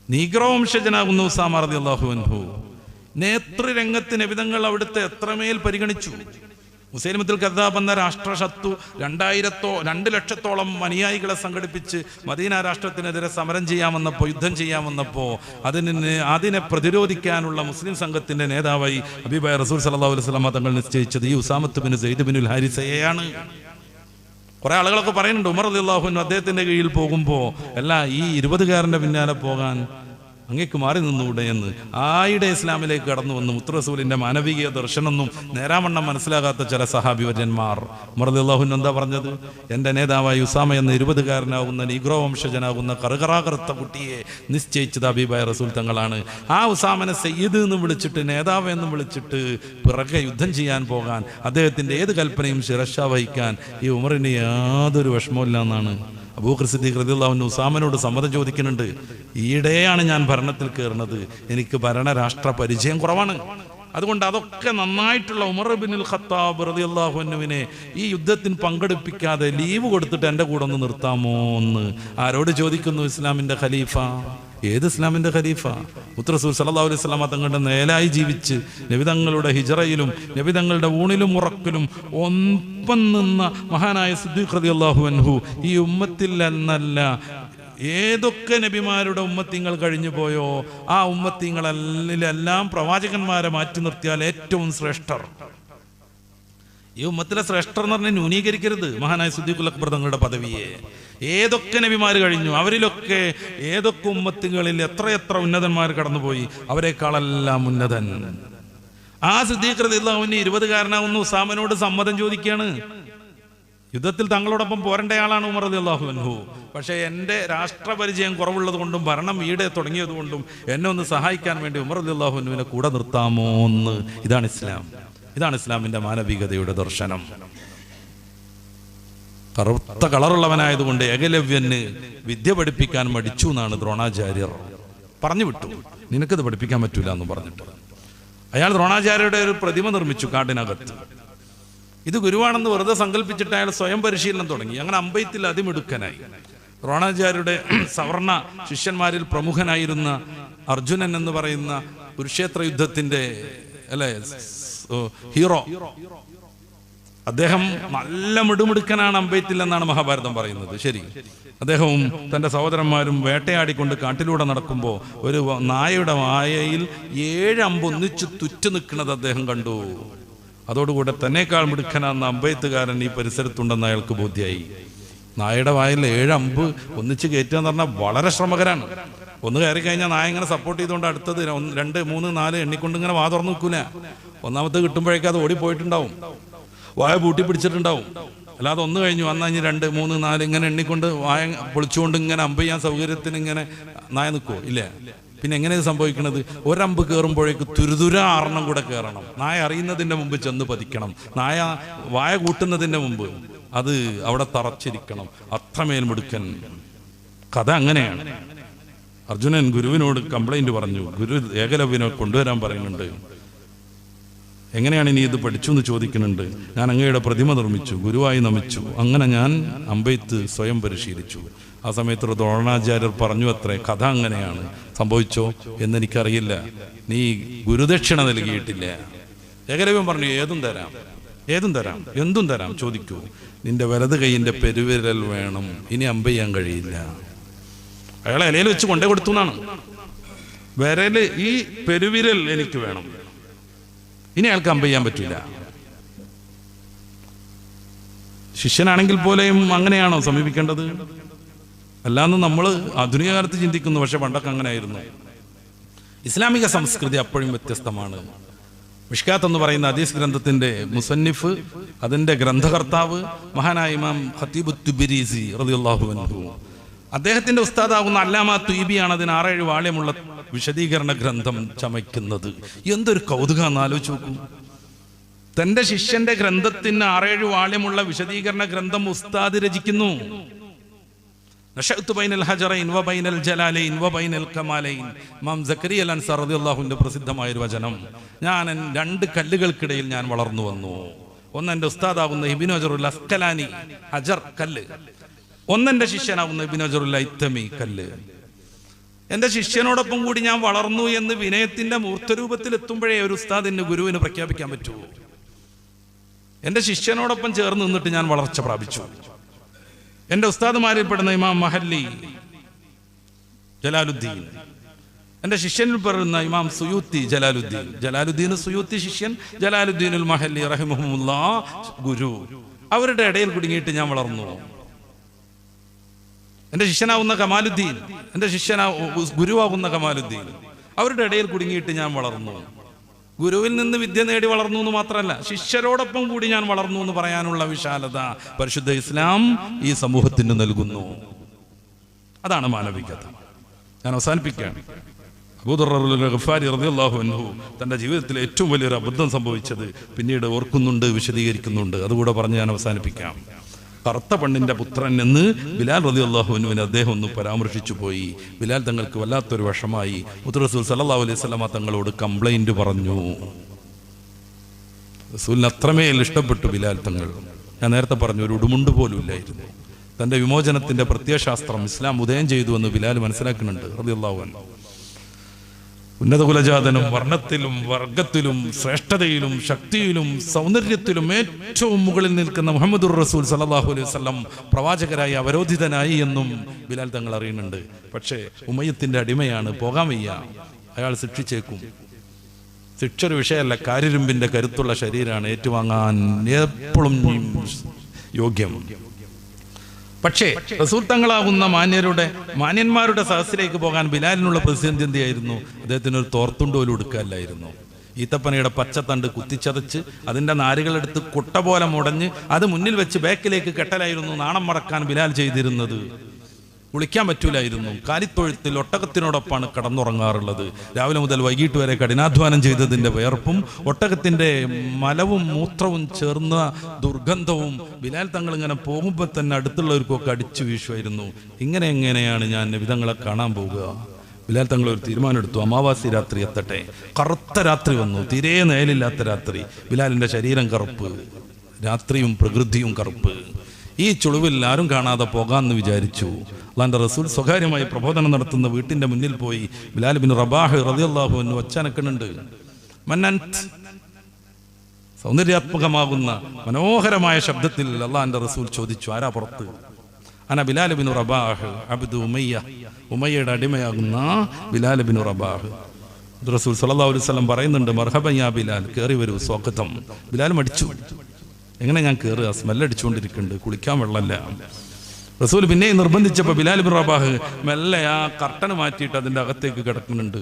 നീഗ്രവംശജനാകുന്ന ഉസാമ റളിയല്ലാഹു അൻഹു നേതൃരംഗത്ത് നബിതങ്ങൾ അവിടുത്തെ എത്രമേൽ പരിഗണിച്ചു? മുസൈലിമത്തുൽ കദ്ദാബ് എന്ന രാഷ്ട്രശത്രു രണ്ടായിരത്തോ രണ്ട് ലക്ഷത്തോളം അനുയായികളെ സംഘടിപ്പിച്ച് മദീന രാഷ്ട്രത്തിനെതിരെ സമരം ചെയ്യാമെന്നപ്പോൾ യുദ്ധം ചെയ്യാമെന്നപ്പോൾ അതിന് അതിനെ പ്രതിരോധിക്കാനുള്ള മുസ്ലിം സംഘത്തിന്റെ നേതാവായി അബീബായ റസൂൽ അലൈഹി വസല്ലം തങ്ങൾ നിശ്ചയിച്ചത് ഈ ഉസാമത്ത് ബിൻ സെയ്ദ് ബിനുൽ ഹാരിസയെയാണ്. കുറെ ആളുകളൊക്കെ പറയുന്നുണ്ട് ഉമർ അള്ളാഹുൻ അദ്ദേഹത്തിന്റെ കീഴിൽ പോകുമ്പോൾ അല്ല ഈ ഇരുപതുകാരന്റെ പിന്നാലെ പോകാൻ അങ്ങേക്ക് മാറി നിന്നുകൂടെ എന്ന് ആയിടെ ഇസ്ലാമിലേക്ക് കടന്നു വന്നു. മുത്തുറസൂലിന്റെ മാനവികീയ ദർശനമൊന്നും നേരാവണ്ണം മനസ്സിലാകാത്ത ചില സഹാബിവര്യന്മാർ. അള്ളാഹുൻ എന്താ പറഞ്ഞത്? എന്റെ നേതാവായ ഉസാമ എന്ന ഇരുപതുകാരനാകുന്ന നീഗ്രോ വംശജനാകുന്ന കറുകറാകറുത്ത കുട്ടിയെ നിശ്ചയിച്ചത് അബീബായ റസൂൽ തങ്ങളാണ്. ആ ഉസാമനെ സയ്യിദ് എന്ന് വിളിച്ചിട്ട് നേതാവ് എന്ന് വിളിച്ചിട്ട് പിറകെ യുദ്ധം ചെയ്യാൻ പോകാൻ അദ്ദേഹത്തിന്റെ ഏത് കൽപ്പനയും ശിരക്ഷ വഹിക്കാൻ ഈ ഉമറിന് യാതൊരു വിഷമമില്ല എന്നാണ് അബൂഖർ സിദ്ദീഖ് റളിയല്ലാഹു ഉസാമനോട് സമ്മതം ചോദിക്കുന്നുണ്ട് ഈയിടെയാണ് ഞാൻ ഭരണത്തിൽ കയറുന്നത് എനിക്ക് ഭരണരാഷ്ട്ര പരിചയം കുറവാണ്. അതുകൊണ്ട് അതൊക്കെ നന്നായിട്ടുള്ള ഉമർ ബിൻ ഖത്താബ് റളിയല്ലാഹു അൻഹുവിനെ ഈ യുദ്ധത്തിന് പങ്കെടുപ്പിക്കാതെ ലീവ് കൊടുത്തിട്ട് എന്റെ കൂടെ ഒന്ന് നിർത്താമോ എന്ന് ആരോട് ചോദിക്കുന്നു ഇസ്ലാമിന്റെ ഖലീഫ? ഏത് ഇസ്ലാമിന്റെ ഖലീഫ? മുത്തറസൂൽ സല്ലല്ലാഹു അലൈഹി സ്വലാമ തങ്ങളുടെ നേലായി ജീവിച്ച് നബിതങ്ങളുടെ ഹിജറയിലും നബിതങ്ങളുടെ ഊണിലും ഉറക്കിലും ഒപ്പം നിന്ന മഹാനായ സിദ്ദീഖ് അള്ളാഹു അൻഹു ഈ ഉമ്മത്തിൽ എന്നല്ല ഏതൊക്കെ നബിമാരുടെ ഉമ്മത്തിങ്ങൾ കഴിഞ്ഞു പോയോ ആ ഉമ്മത്തിങ്ങളെല്ലാം പ്രവാചകന്മാരെ മാറ്റി നിർത്തിയാൽ ഏറ്റവും ശ്രേഷ്ഠർ. ഈ ഉമ്മത്തിലെ ശ്രേഷ്ഠർ എന്ന് പറഞ്ഞാൽ ന്യൂനീകരിക്കരുത്. മഹാനായ സുദ്ദീഖുൽ അക്ബർ തങ്ങളുടെ പദവിയെ. ഏതൊക്കെ നബിമാർ കഴിഞ്ഞു? അവരിലൊക്കെ ഏതൊക്കെ ഉമ്മത്തുകളിൽ എത്രയെത്ര ഉന്നതന്മാർ കടന്നുപോയി? അവരെക്കാളെല്ലാം ഉന്നതൻ. ആ സിദ്ദീഖ് റളിയല്ലാഹുവിന് ഇരുപതുകാരനാവുന്ന. ഉസാമനോട് സമ്മതം ചോദിക്കുകയാണ് യുദ്ധത്തിൽ തങ്ങളോടൊപ്പം പോരണ്ടയാളാണ് ഉമർ അൻഹു. പക്ഷേ എന്റെ രാഷ്ട്രപരിചയം കുറവുള്ളത് കൊണ്ടും ഭരണം ഈടെ തുടങ്ങിയത് കൊണ്ടും എന്നെ ഒന്ന് സഹായിക്കാൻ വേണ്ടി ഉമർ അൻഹുവിനെ കൂടെ നിർത്താമോ എന്ന് ഇതാണ് ഇസ്ലാം. ഇതാണ് ഇസ്ലാമിന്റെ മാനവികതയുടെ ദർശനം. കറുത്ത കളറുള്ളവനായതുകൊണ്ട് ഏകലവ്യന് വിദ്യ പഠിപ്പിക്കാൻ മടിച്ചു എന്നാണ് ദ്രോണാചാര്യർ പറഞ്ഞു വിട്ടു നിനക്കത് പഠിപ്പിക്കാൻ പറ്റൂല എന്ന് പറഞ്ഞിട്ട്. അയാൾ ദ്രോണാചാര്യരുടെ ഒരു പ്രതിമ നിർമ്മിച്ചു കാട്ടിനകത്ത് ഇത് ഗുരുവാണെന്ന് വെറുതെ സങ്കല്പിച്ചിട്ട് അയാൾ സ്വയം പരിശീലനം തുടങ്ങി. അങ്ങനെ അമ്പയത്തിൽ അതിമിടുക്കനായി. ദ്രോണാചാര്യരുടെ സവർണ ശിഷ്യന്മാരിൽ പ്രമുഖനായിരുന്ന അർജുനൻ എന്ന് പറയുന്ന കുരുക്ഷേത്ര യുദ്ധത്തിന്റെ അല്ലെ ഹീറോ. അദ്ദേഹം നല്ല മിടുമിടുക്കനാണ് അമ്പയത്തിൽ എന്നാണ് മഹാഭാരതം പറയുന്നത്. ശരി. അദ്ദേഹവും തന്റെ സഹോദരന്മാരും വേട്ടയാടിക്കൊണ്ട് കാട്ടിലൂടെ നടക്കുമ്പോൾ ഒരു നായയുടെ വായയിൽ ഏഴ് അമ്പ് ഒന്നിച്ച് തുറ്റു നിൽക്കുന്നത് അദ്ദേഹം കണ്ടു. അതോടുകൂടെ തന്നെക്കാൾ മിടുക്കനാണെന്ന അമ്പയത്തുകാരൻ ഈ പരിസരത്തുണ്ടെന്ന് അയാൾക്ക് ബോധ്യായി. നായയുടെ വായിൽ ഏഴ് അമ്പ് ഒന്നിച്ച് കയറ്റുക എന്ന് പറഞ്ഞാൽ വളരെ ശ്രമകരാണ്. ഒന്ന് കയറി കഴിഞ്ഞാൽ നായ ഇങ്ങനെ സപ്പോർട്ട് ചെയ്തുകൊണ്ട് അടുത്തത് രണ്ട് മൂന്ന് നാല് എണ്ണിക്കൊണ്ട് ഇങ്ങനെ വാ തുറന്നു നിൽക്കൂല ഒന്നാമത്തെ കിട്ടുമ്പോഴേക്കും അത് ഓടിപ്പോയിട്ടുണ്ടാവും. വായ പൂട്ടി പിടിച്ചിട്ടുണ്ടാവും. അല്ലാതെ ഒന്ന് കഴിഞ്ഞു. വന്നാൽ ഇനി രണ്ട് മൂന്ന് നാല് ഇങ്ങനെ എണ്ണിക്കൊണ്ട് വായ പൊളിച്ചുകൊണ്ട് ഇങ്ങനെ അമ്പ് ചെയ്യാൻ സൗകര്യത്തിന് ഇങ്ങനെ നായ നിൽക്കുമോ ഇല്ല. പിന്നെ എങ്ങനെയാണ് സംഭവിക്കുന്നത് ഒരമ്പ് കയറുമ്പോഴേക്ക് തുരുതുര ആറണം കൂടെ കയറണം നായ അറിയുന്നതിന്റെ മുമ്പ് ചെന്ന് പതിക്കണം. നായ വായ കൂട്ടുന്നതിന്റെ മുമ്പ് അത് അവിടെ തറച്ചിരിക്കണം. അത്രമേൽ മിടുക്കൻ. കഥ അങ്ങനെയാണ്. അർജുനൻ ഗുരുവിനോട് കംപ്ലൈന്റ് പറഞ്ഞു. ഗുരു ഏകലവ്യനെ കൊണ്ടുവരാൻ പറയുന്നുണ്ട്. എങ്ങനെയാണ് ഇനി ഇത് പഠിച്ചു എന്ന് ചോദിക്കുന്നുണ്ട്. ഞാൻ അങ്ങയുടെ പ്രതിമ നിർമ്മിച്ചു ഗുരുവായി നമിച്ചു. അങ്ങനെ ഞാൻ അമ്പെയ്ത്ത് സ്വയം പരിശീലിച്ചു. ആ സമയത്ത് ദ്രോണാചാര്യർ പറഞ്ഞു അത്രേ കഥ അങ്ങനെയാണ്. സംഭവിച്ചോ എന്നെനിക്കറിയില്ല. നീ ഗുരുദക്ഷിണ നൽകിയിട്ടില്ല. ഏകലവ്യം പറഞ്ഞു ഏതും തരാം. ഏതും തരാം. എന്തും തരാം. ചോദിക്കൂ. നിന്റെ വലത് കൈയിന്റെ പെരുവിരൽ വേണം. ഇനി അമ്പെയ്യാൻ കഴിയില്ല. അയാളെ ഇലയിൽ വെച്ച് കൊണ്ടേ കൊടുത്തു എന്നാണ്. വിരൽ ഈ പെരുവിരൽ എനിക്ക് വേണം. ഇനി അയാൾക്ക് അമ്പ ചെയ്യാൻ പറ്റില്ല. ശിഷ്യനാണെങ്കിൽ പോലെയും അങ്ങനെയാണോ സമീപിക്കേണ്ടത്? അല്ലാന്ന് നമ്മൾ ആധുനിക കാലത്ത് ചിന്തിക്കുന്നു പക്ഷെ പണ്ടൊക്കെ അങ്ങനെ ആയിരുന്നു ഇസ്ലാമിക സംസ്കൃതി അപ്പോഴും വ്യത്യസ്തമാണ്. മിഷ്കാത്ത് എന്ന് പറയുന്ന ഹദീസ് ഗ്രന്ഥത്തിന്റെ മുസന്നിഫ് അതിന്റെ ഗ്രന്ഥകർത്താവ് മഹാനായ ഇമാം റളിയല്ലാഹു അൻഹു. അദ്ദേഹത്തിന്റെ ഉസ്താദാകുന്ന അല്ലാമ തുയിബിയാണ് അതിന് ആറേഴ് വാള്യമുള്ള വിശദീകരണ ഗ്രന്ഥം ചമയ്ക്കുന്നത്. എന്തൊരു കൗതുകം ആലോചിച്ച് നോക്കൂ. തന്റെ ശിഷ്യന്റെ ഗ്രന്ഥത്തിന് ആറേഴ് വാള്യമുള്ള വിശദീകരണ ഗ്രന്ഥം ഉസ്താദ് രചിക്കുന്നു. പ്രസിദ്ധമായ ഒരു വചനം. ഞാൻ രണ്ട് കല്ലുകൾക്കിടയിൽ ഞാൻ വളർന്നു വന്നു. ഒന്ന് എന്റെ ഉസ്താദാകുന്ന ഇബ്നു ഹജറുൽ അസ്കലാനി ഹജർ കല്ല്. ഒന്നെന്റെ ശിഷ്യനാവുന്ന ഇബ്നു ഇത്തമി കല്ല്. എന്റെ ശിഷ്യനോടൊപ്പം കൂടി ഞാൻ വളർന്നു എന്ന് വിനയത്തിന്റെ മൂർത്തരൂപത്തിൽ എത്തുമ്പോഴേ ഒരു ഉസ്താദിന് ഗുരുവിന് പ്രഖ്യാപിക്കാൻ പറ്റൂ എന്റെ ശിഷ്യനോടൊപ്പം ചേർന്ന് നിന്നിട്ട് ഞാൻ വളർച്ച പ്രാപിച്ചു. എന്റെ ഉസ്താദുമാരിൽ പെടുന്ന ഇമാം മഹല്ലി ജലാലുദ്ദീൻ. എന്റെ ശിഷ്യനിൽ പെടുന്ന ഇമാം സുയൂത്തി ജലാലുദ്ദീൻ. ജലാലുദ്ദീൻ സുയൂത്തി ശിഷ്യൻ ജലാലുദ്ദീനുൽ മഹല്ലി റഹിമുല്ല ഗുരു. അവരുടെ ഇടയിൽ കുടുങ്ങിയിട്ട് ഞാൻ വളർന്നു. എന്റെ ശിഷ്യനാവുന്ന കമാലുദ്ദീൻ എന്റെ ശിഷ്യനാ ഗുരുവാകുന്ന കമാലുദ്ദീൻ അവരുടെ ഇടയിൽ കുടുങ്ങിയിട്ട് ഞാൻ വളർന്നു. ഗുരുവിൽ നിന്ന് വിദ്യ നേടി വളർന്നു എന്ന് മാത്രമല്ല ശിഷ്യരോടൊപ്പം കൂടി ഞാൻ വളർന്നു എന്ന് പറയാനുള്ള വിശാലത പരിശുദ്ധ ഇസ്ലാം ഈ സമൂഹത്തിന് നൽകുന്നു. അതാണ് മാനവികത. ഞാൻ അവസാനിപ്പിക്കുകയാണ് തന്റെ ജീവിതത്തിൽ ഏറ്റവും വലിയൊരു അബദ്ധം സംഭവിച്ചത് പിന്നീട് ഓർക്കുന്നുണ്ട് വിശദീകരിക്കുന്നുണ്ട്. അതുകൂടെ പറഞ്ഞ് ഞാൻ അവസാനിപ്പിക്കാം. കറുത്ത പെണ്ണിന്റെ പുത്രൻ എന്ന് ബിലാൽ റതി അള്ളാഹുവിനുവിന് അദ്ദേഹം ഒന്ന് പരാമർശിച്ചു പോയി. ബിലാൽ തങ്ങൾക്ക് വല്ലാത്തൊരു വിഷമായി. മുത്തറസൂൽ സല്ലാ അലൈഹി സ്വലമ തങ്ങളോട് കംപ്ലൈന്റ് പറഞ്ഞു. റസൂലിന് അത്രമേൽ ഇഷ്ടപ്പെട്ടു ബിലാൽ തങ്ങൾ. ഞാൻ നേരത്തെ പറഞ്ഞു ഒരു ഉടുമുണ്ട് പോലും ഇല്ലായിരുന്നു. തന്റെ വിമോചനത്തിന്റെ പ്രത്യയശാസ്ത്രം ഇസ്ലാം ഉദയം ചെയ്തു എന്ന് ബിലാൽ മനസ്സിലാക്കുന്നുണ്ട് റളിയല്ലാഹു അൻഹു. ഉന്നത കുലജാതനും വർണത്തിലും വർഗത്തിലും ശ്രേഷ്ഠതയിലും ശക്തിയിലും സൗന്ദര്യത്തിലും ഏറ്റവും മുകളിൽ നിൽക്കുന്ന മുഹമ്മദുർ റസൂൽ സല്ലല്ലാഹു അലൈഹി വസല്ലം പ്രവാചകരായി അവരോധിതനായി എന്നും ബിലാൽ തങ്ങൾ അറിയുന്നുണ്ട്. പക്ഷേ ഉമയത്തിന്റെ അടിമയാണ് പോകാൻ വയ്യ. അയാൾ ശിക്ഷിച്ചേക്കും. ശിക്ഷ ഒരു വിഷയമല്ല കാര്യരുമ്പിന്റെ കരുത്തുള്ള ശരീരമാണ് ഏറ്റുവാങ്ങാൻ എപ്പോഴും യോഗ്യം. പക്ഷേ റസൂൽ തങ്ങളാവുന്ന മാന്യരുടെ മാന്യന്മാരുടെ സഹസിലേക്ക് പോകാൻ ബിലാലിനുള്ള പ്രതിസന്ധി എന്തിയായിരുന്നു? അദ്ദേഹത്തിന് ഒരു തോർത്തുണ്ട് പോലും എടുക്കാനായിരുന്നു ഈത്തപ്പനയുടെ പച്ചത്തണ്ട് കുത്തിച്ചതച്ച് അതിന്റെ നാരുകളെടുത്ത് കുട്ട പോലെ മുടഞ്ഞ് അത് മുന്നിൽ വെച്ച് ബാക്കിലേക്ക് കെട്ടലായിരുന്നു നാണം മറക്കാൻ ബിലാൽ ചെയ്തിരുന്നത്. കുളിക്കാൻ പറ്റൂലായിരുന്നു. കാലിത്തൊഴുത്തിൽ ഒട്ടകത്തിനോടൊപ്പമാണ് കടന്നുറങ്ങാറുള്ളത്. രാവിലെ മുതൽ വൈകിട്ട് വരെ കഠിനാധ്വാനം ചെയ്തതിന്റെ വേർപ്പും ഒട്ടകത്തിന്റെ മലവും മൂത്രവും ചേർന്ന ദുർഗന്ധവും ബിലാൽ തങ്ങൾ ഇങ്ങനെ പോകുമ്പോൾ തന്നെ അടുത്തുള്ളവർക്കൊക്കെ അടിച്ചു വീശുമായിരുന്നു. ഇങ്ങനെ എങ്ങനെയാണ് ഞാൻ നബിതങ്ങളെ കാണാൻ പോവുക? ബിലാൽ തങ്ങൾ ഒരു തീരുമാനമെടുത്തു. അമാവാസി രാത്രി എത്തട്ടെ. കറുത്ത രാത്രി വന്നു. തീരെ നേലില്ലാത്ത രാത്രി. ബിലാലിന്റെ ശരീരം കറുപ്പ്. രാത്രിയും പ്രകൃതിയും കറുപ്പ്. ഈ ചുളിവിൽ ആരും കാണാതെ പോകാമെന്ന് വിചാരിച്ചു. അള്ളാന്റെ റസൂൽ സ്വകാര്യമായി പ്രബോധനം നടത്തുന്ന വീട്ടിന്റെ മുന്നിൽ പോയി ബിലാൽ ബിൻ റബാഹ് റളിയല്ലാഹു എന്ന് ഒച്ചനക്കുന്നുണ്ട് മന്നൻ സൗന്ദര്യാത്മകമാകുന്ന മനോഹരമായ ശബ്ദത്തിൽ അള്ളാന്റെ റസൂൽ ചോദിച്ചു ആരാ പുറത്ത്? അന Bilal bin Rabah Abdu Umayya. ഉമയ്യയുടെ അടിമയാകുന്ന ബിലാൽ ബിൻ റബാഹ്. റസൂൽ സല്ലാ അലൈഹി വസല്ലം പറയുന്നുണ്ട് മർഹബയ്യ ബിലാൽ കയറി വരൂ സ്വാഗതം. ബിലാൽ മടിച്ചു. എങ്ങനെ ഞാൻ കയറുക സ്മെല്ലടിച്ചുകൊണ്ടിരിക്കുന്നുണ്ട് കുളിക്കാൻ വെള്ളമല്ല. റസൂൽ പിന്നെ നിർബന്ധിച്ചപ്പോൾ ബിലാൽ ബിൻ റബാഹ് മെല്ലെ ആ കർട്ടന് മാറ്റിയിട്ട് അതിന്റെ അകത്തേക്ക് കിടക്കുന്നുണ്ട്.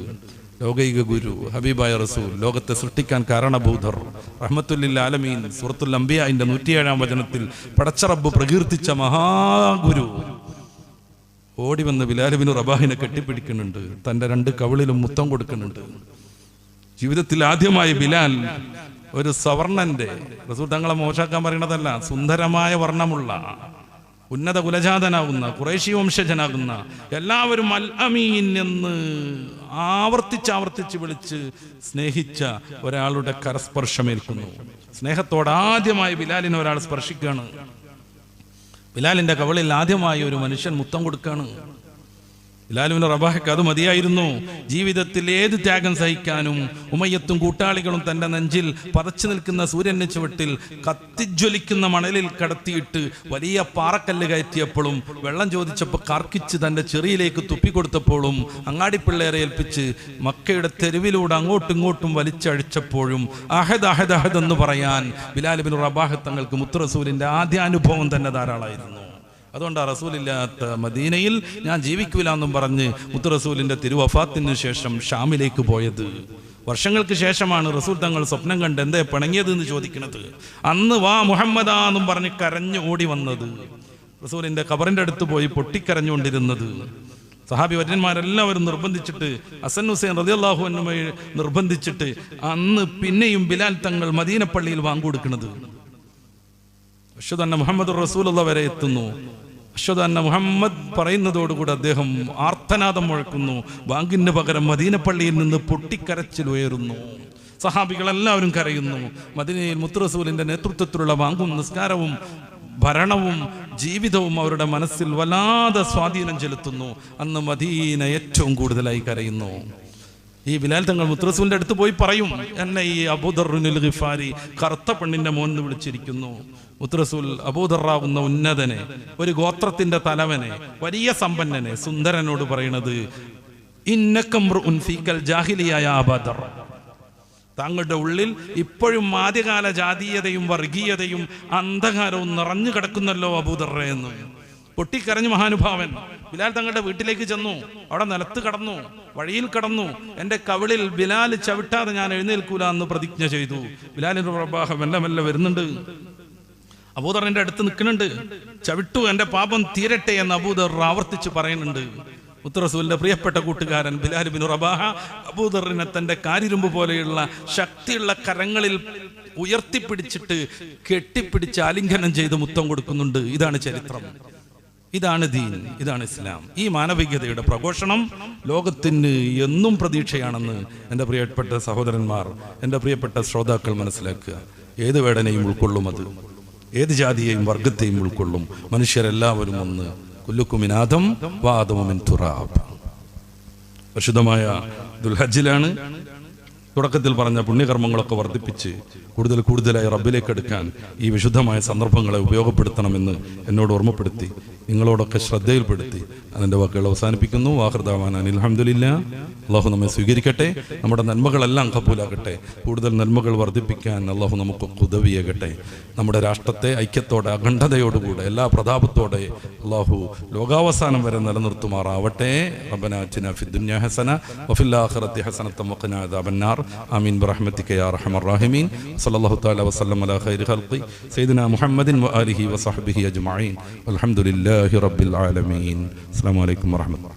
ലോകൈക ഗുരു ഹബീബായ റസൂൽ ലോകത്തെ സൃഷ്ടിക്കാൻ കാരണഭൂതർ റഹ്മത്തുല്ലിൽ ആലമീൻ സുഹൃത്തുൽ അംബിയായിന്റെ നൂറ്റിയേഴാം വചനത്തിൽ പടച്ചറബ് പ്രകീർത്തിച്ച മഹാഗുരു. ഓടി വന്ന് ബിലാലുബിന് റബാഹിനെ കെട്ടിപ്പിടിക്കുന്നുണ്ട്. തന്റെ രണ്ട് കവിളിലും മുത്തം കൊടുക്കുന്നുണ്ട്. ജീവിതത്തിൽ ആദ്യമായി ബിലാൽ ഒരു സവർണന്റെ. റസൂൽ തങ്ങളെ മോശാക്കാൻ പറയണതല്ല സുന്ദരമായ വർണമുള്ള ഉന്നത കുലജാതനാകുന്ന കുറേശി വംശജനാകുന്ന എല്ലാവരും അൽ അമീൻ എന്ന് ആവർത്തിച്ച് ആവർത്തിച്ച് വിളിച്ച് സ്നേഹിച്ച ഒരാളുടെ കരസ്പർശമേൽക്കുന്നു. സ്നേഹത്തോട് ആദ്യമായി ബിലാലിനെ ഒരാൾ സ്പർശിക്കുകയാണ്. ബിലാലിന്റെ കവളിൽ ആദ്യമായി ഒരു മനുഷ്യൻ മുത്തം കൊടുക്കാണ് ബിലാലുവിന് റബാഹയ്ക്ക് അത് മതിയായിരുന്നു. ജീവിതത്തിൽ ഏത് ത്യാഗം സഹിക്കാനും ഉമയ്യത്തും കൂട്ടാളികളും തന്റെ നെഞ്ചിൽ പതച്ചു നിൽക്കുന്ന സൂര്യന് ചുവട്ടിൽ കത്തിജ്വലിക്കുന്ന മണലിൽ കടത്തിയിട്ട് വലിയ പാറക്കല്ല് കയറ്റിയപ്പോഴും വെള്ളം ചോദിച്ചപ്പോൾ കർക്കിച്ച് തന്റെ ചെറിയിലേക്ക് തുപ്പിക്കൊടുത്തപ്പോഴും അങ്ങാടിപ്പിള്ളേരെ ഏൽപ്പിച്ച് മക്കയുടെ തെരുവിലൂടെ അങ്ങോട്ടും ഇങ്ങോട്ടും വലിച്ചഴിച്ചപ്പോഴും അഹദ് അഹദ് അഹദ് എന്ന് പറയാൻ ബിലാലുബിൻ റബാഹ് തങ്ങൾക്ക് മുത്തറസൂലിന്റെ ആദ്യ അനുഭവം തന്നെ ധാരാളമായിരുന്നു. അതുകൊണ്ട് റസൂലില്ലാത്ത മദീനയിൽ ഞാൻ ജീവിക്കൂല എന്നും പറഞ്ഞ് മുത്തു റസൂലിന്റെ തിരുവഫാത്തിന് ശേഷം ഷാമിലേക്ക് പോയത്. വർഷങ്ങൾക്ക് ശേഷമാണ് റസൂൽ തങ്ങൾ സ്വപ്നം കണ്ട് എന്തേ പിണങ്ങിയത് എന്ന് ചോദിക്കുന്നത്. അന്ന് വാ മുഹമ്മദാ എന്നും പറഞ്ഞ് കരഞ്ഞു ഓടി വന്നത്. റസൂലിന്റെ ഖബറിന്റെ അടുത്ത് പോയി പൊട്ടിക്കരഞ്ഞുകൊണ്ടിരുന്നത്. സഹാബി വര്യന്മാരെല്ലാവരും നിർബന്ധിച്ചിട്ട് അസൻ ഹുസൈൻ റതിയല്ലാഹു എന്നുമായി നിർബന്ധിച്ചിട്ട് അന്ന് പിന്നെയും ബിലാൽ തങ്ങൾ മദീനപ്പള്ളിയിൽ വാങ്ങുകൊടുക്കുന്നത്. അശ്വത് അന്ന മുഹമ്മദ് റസൂലുള്ള വരെ എത്തുന്നു. അശ്വത് അന്ന മുഹമ്മദ് പറയുന്നതോടുകൂടി അദ്ദേഹം ആർത്തനാദം മുഴക്കുന്നു. ബാങ്കിന് പകരം മദീനപ്പള്ളിയിൽ നിന്ന് പൊട്ടിക്കരച്ചിൽ ഉയരുന്നു. സഹാബികളെല്ലാവരും കരയുന്നു. മദീനയിൽ മുത്തുറസൂലിന്റെ നേതൃത്വത്തിലുള്ള ബാങ്കും നിസ്കാരവും ഭരണവും ജീവിതവും അവരുടെ മനസ്സിൽ വല്ലാതെ സ്വാധീനം ചെലുത്തുന്നു. അന്ന് മദീന ഏറ്റവും കൂടുതലായി കരയുന്നു. ഈ ബിലാൽ തങ്ങൾ മുത്രസൂലിന്റെ അടുത്ത് പോയി പറയും എന്നെ ഈ അബൂദറുൽ ഗിഫാരി കറുത്ത പെണ്ണിന്റെ മോൻ എന്ന് വിളിച്ചിരിക്കുന്നു. മുത്രസൂൽ അബൂദറാവുന്ന ഉന്നതനെ ഒരു ഗോത്രത്തിന്റെ തലവനെ വലിയ സമ്പന്നനെ സുന്ദരനോട് പറയണത് ഇന്നക്കംഫീക്കൽ ജാഹിലിയായ അബദർ. താങ്കളുടെ ഉള്ളിൽ ഇപ്പോഴും ആദ്യകാല ജാതീയതയും വർഗീയതയും അന്ധകാരവും നിറഞ്ഞു കിടക്കുന്നല്ലോ അബൂദറേ എന്ന്. പൊട്ടിക്കരഞ്ഞു മഹാനുഭാവൻ. ബിലാൽ തങ്ങളുടെ വീട്ടിലേക്ക് ചെന്നു. അവിടെ നിലത്ത് കടന്നു. വഴിയിൽ കടന്നു. എന്റെ കവിളിൽ ബിലാൽ ചവിട്ടാതെ ഞാൻ എഴുന്നേൽക്കൂല എന്ന് പ്രതിജ്ഞ ചെയ്തു. ബിലാലിന്റെ പ്രഭാഹം മെല്ലെ മെല്ലെ വരുന്നുണ്ട്. അബൂദർ അബൂദറിന്റെ അടുത്ത് നിൽക്കുന്നുണ്ട്. ചവിട്ടു എന്റെ പാപം തീരട്ടെ എന്ന് അബൂദർ ആവർത്തിച്ച് പറയുന്നുണ്ട്. ഉത്തറസൂലിന്റെ പ്രിയപ്പെട്ട കൂട്ടുകാരൻ ബിലാൽ ബിൻ റബാഹ അബൂദറിനെ തന്റെ കാരിരുമ്പ് പോലെയുള്ള ശക്തിയുള്ള കരങ്ങളിൽ ഉയർത്തിപ്പിടിച്ചിട്ട് കെട്ടിപ്പിടിച്ച് ആലിംഗനം ചെയ്ത് മുത്തം കൊടുക്കുന്നുണ്ട്. ഇതാണ് ചരിത്രം. ഇതാണ് ദീൻ ഇതാണ് ഇസ്ലാം. ഈ മാനവികതയുടെ പ്രഘോഷണം ലോകത്തിന് എന്നും പ്രതീക്ഷയാണെന്ന് എന്റെ പ്രിയപ്പെട്ട സഹോദരന്മാർ എന്റെ പ്രിയപ്പെട്ട ശ്രോതാക്കൾ മനസ്സിലാക്കുക. ഏത് വേദനയും ഉൾക്കൊള്ളും അത്. ഏത് ജാതിയെയും വർഗത്തെയും ഉൾക്കൊള്ളും. മനുഷ്യരെല്ലാവരും ഒന്ന്. കുല്ലുക്കുമിനാഥം വാദമുമിൻ തുറാബ്. പരിശുദ്ധമായ ദുൽഹജ്ജിലാണ് തുടക്കത്തിൽ പറഞ്ഞ പുണ്യകർമ്മങ്ങളൊക്കെ വർദ്ധിപ്പിച്ച് കൂടുതൽ കൂടുതലായി റബ്ബിലേക്ക് എടുക്കാൻ ഈ വിശുദ്ധമായ സന്ദർഭങ്ങളെ ഉപയോഗപ്പെടുത്തണമെന്ന് എന്നോട് ഓർമ്മപ്പെടുത്തി നിങ്ങളോടൊക്കെ ശ്രദ്ധയിൽപ്പെടുത്തി അതിന്റെ വാക്കുകൾ അവസാനിപ്പിക്കുന്നു. വാഹൃദാവാൻ അനിൽഹമ്മദില്ല അള്ളാഹു നമ്മെ സ്വീകരിക്കട്ടെ. നമ്മുടെ നന്മകളെല്ലാം കബൂലാകട്ടെ. കൂടുതൽ നന്മകൾ വർദ്ധിപ്പിക്കാൻ അള്ളാഹു നമുക്ക് ഉദവിയാകട്ടെ നമ്മുടെ രാഷ്ട്രത്തെ ഐക്യത്തോടെ അഖണ്ഡതയോടുകൂടെ എല്ലാ പ്രതാപത്തോടെ അള്ളാഹു ലോകാവസാനം വരെ നിലനിർത്തുമാറാവട്ടെ. റബ്ബന അത്തിന ഫി ഹസന ഹസന വഫിൽ ആഖിറതി ഹസനത വഖിന അദാബന്നാർ ആമീൻ ബിറഹ്മതിക യാ അർഹമർ റഹീമീൻ. സല്ലല്ലാഹു തആല വസല്ലം അലാ ഖൈരി ഖൽഖി. സയ്യിദിന മുഹമ്മദിൻ വആലിഹി വസഹ്ബിഹി അജ്മഈൻ. വൽഹംദുലില്ലാഹി റബ്ബിൽ ആലമീൻ. അസ്സലാമു അലൈക്കും വറഹ്മത്തുള്ളാഹി